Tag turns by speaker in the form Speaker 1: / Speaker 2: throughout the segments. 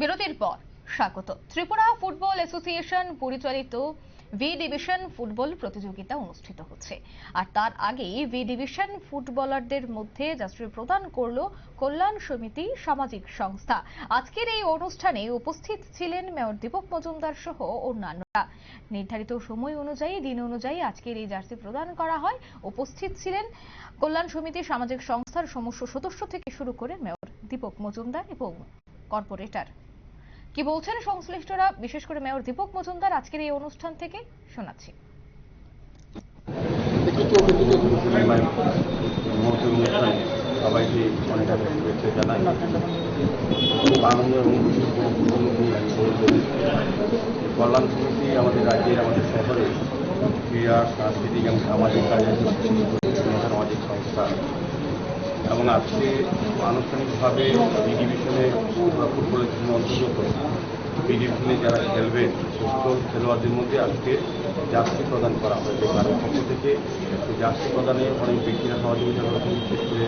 Speaker 1: বিরতির পর স্বাগত। ত্রিপুরা ফুটবল অ্যাসোসিয়েশন পরিচালিত ভি ডিভিশন ফুটবল প্রতিযোগিতা অনুষ্ঠিত হচ্ছে। আর তার আগেই ভি ডিভিশন ফুটবলারদের মধ্যে যাত্রী প্রদান করল কল্যাণ সমিতি সামাজিক সংস্থা। আজকের এই অনুষ্ঠানে উপস্থিত ছিলেন মেয়র দীপক মজুমদার সহ অন্যান্যরা। নির্ধারিত সময় অনুযায়ী, দিন অনুযায়ী আজকের এই জার্সি প্রদান করা হয়। উপস্থিত ছিলেন কল্যাণ সমিতি সামাজিক সংস্থার সমস্ত সদস্য থেকে শুরু করে মেয়র দীপক মজুমদার এবং কর্পোরেটর। কি বলছেন সংশ্লিষ্টরা? বিশেষ করে মেয়র দীপক মজুমদার, আজকের এই অনুষ্ঠান থেকে শোনাচ্ছি।
Speaker 2: সবাইকে আনন্দ কল্যাণ সমিতি আমাদের রাজ্যের, আমাদের শহরে ক্রীড়া, সাংস্কৃতিক এবং সামাজিক কাজে সামাজিক এবং আজকে আনুষ্ঠানিকভাবে বি ডিভিশনে আমরা ফুটবলের জন্য অন্তর্গত বি যারা খেলবেন সুস্থ খেলোয়াড়দের মধ্যে আজকে জার্সি প্রদান করা হয়েছে। তাদের পক্ষ থেকে জার্সি প্রদানে অনেক ব্যক্তিরা সহযোগিতা করেছেন। বিশেষ করে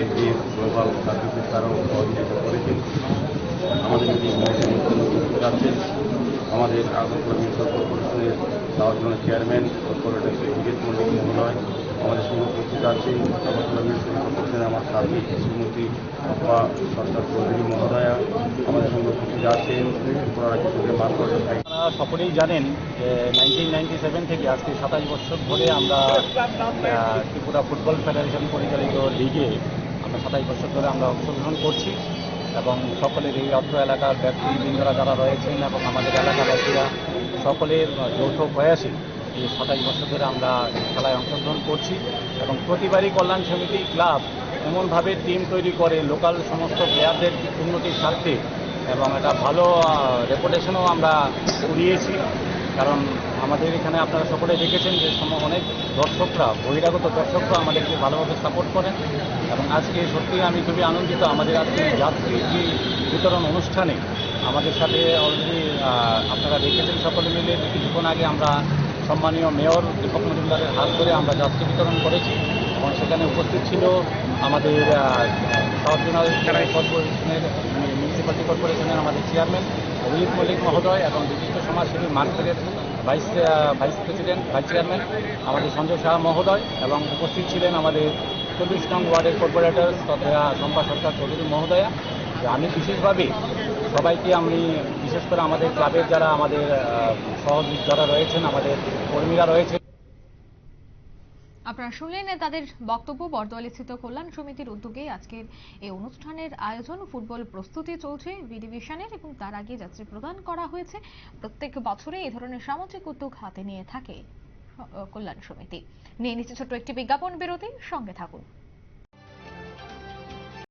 Speaker 2: এসডিএস গ্লোবাল সার্ভিসেস তারাও সহযোগিতা করেছেন। আমাদের আছেন। আমাদের আগরতলা মিউনিসিপাল কর্পোরেশনের চেয়ারম্যান কর্পোরেটর মহোদয় আমাদের সঙ্গে উপস্থিত আছেন কর্পোরেশনের আমার সাথী শ্রীমতী অপা সরকার চৌধুরী মহোদয়া আমাদের সঙ্গে উপস্থিত আছেন ত্রিপুরা রাজ্য
Speaker 3: আপনারা সকলেই জানেন যে নাইনটিন নাইনটি সেভেন থেকে আজকে সাতাশ বছর ধরে আমরা ত্রিপুরা ফুটবল ফেডারেশন পরিচালিত লিগে আমরা সাতাশ বছর ধরে আমরা অংশগ্রহণ করছি এবং সকলের এই অত্র এলাকার ব্যক্তিবৃন্দরা যারা রয়েছেন এবং আমাদের এলাকাবাসীরা সকলের যৌথ প্রয়াসে এই সাতাশ বছর ধরে আমরা খেলায় অংশগ্রহণ করছি এবং প্রতিবারই কল্যাণ সমিতি ক্লাব এমনভাবে টিম তৈরি করে লোকাল সমস্ত প্লেয়ারদের উন্নতির স্বার্থে এবং একটা ভালো রেপুটেশনও আমরা কুড়িয়েছি। কারণ আমাদের এখানে আপনারা সকলে দেখেছেন যে সম, অনেক দর্শকরা, বহিরাগত দর্শকরা আমাদেরকে ভালোভাবে সাপোর্ট করেন এবং আজকে সত্যি আমি খুবই আনন্দিত। আমাদের আজকে যাত্রী যে বিতরণ অনুষ্ঠানে আমাদের সাথে অলরেডি আপনারা দেখেছেন সকলে মিলে। কিছুক্ষণ আগে আমরা সম্মানীয় মেয়র দীপক মজুমদারের হাত ধরে আমরা যাত্রী বিতরণ করেছি এবং সেখানে উপস্থিত ছিল আমাদের সাউথ কর্পোরেশনের মিউনিসিপ্যালিটি কর্পোরেশনের আমাদের চেয়ারম্যান অভিজিৎ মল্লিক মহোদয় এবং বিশিষ্ট সমাজসেবী মার্কেটের vice vice president, vice chairman আমাদের সঞ্জয় শাহ মহোদয় এবং উপস্থিত ছিলেন আমাদের চব্বিশ নং ওয়ার্ডের কর্পোরেটর তথা শম্পা সরকার চৌধুরী মহোদয়া। আমি বিশেষভাবে সবাইকে আমি, বিশেষ করে আমাদের ক্লাবের যারা আমাদের সহযোগী যারা রয়েছেন, আমাদের কর্মীরা রয়েছেন।
Speaker 1: আপনারা শুনলেন তাদের বক্তব্য বর্দোয়ালি স্থিত কল্যাণ সমিতির উদ্যোগে আজকের এই অনুষ্ঠানের আয়োজন। ফুটবল প্রস্তুতি চলছে বি ডিভিশনের এবং তার আগে যাত্রী প্রদান করা হয়েছে। প্রত্যেক বছরে এই ধরনের সামাজিক উদ্যোগ হাতে নিয়ে থাকে কল্যাণ সমিতি। নিয়ে নিচ্ছে ছোট্ট একটি বিজ্ঞাপন বিরতি, সঙ্গে থাকুন।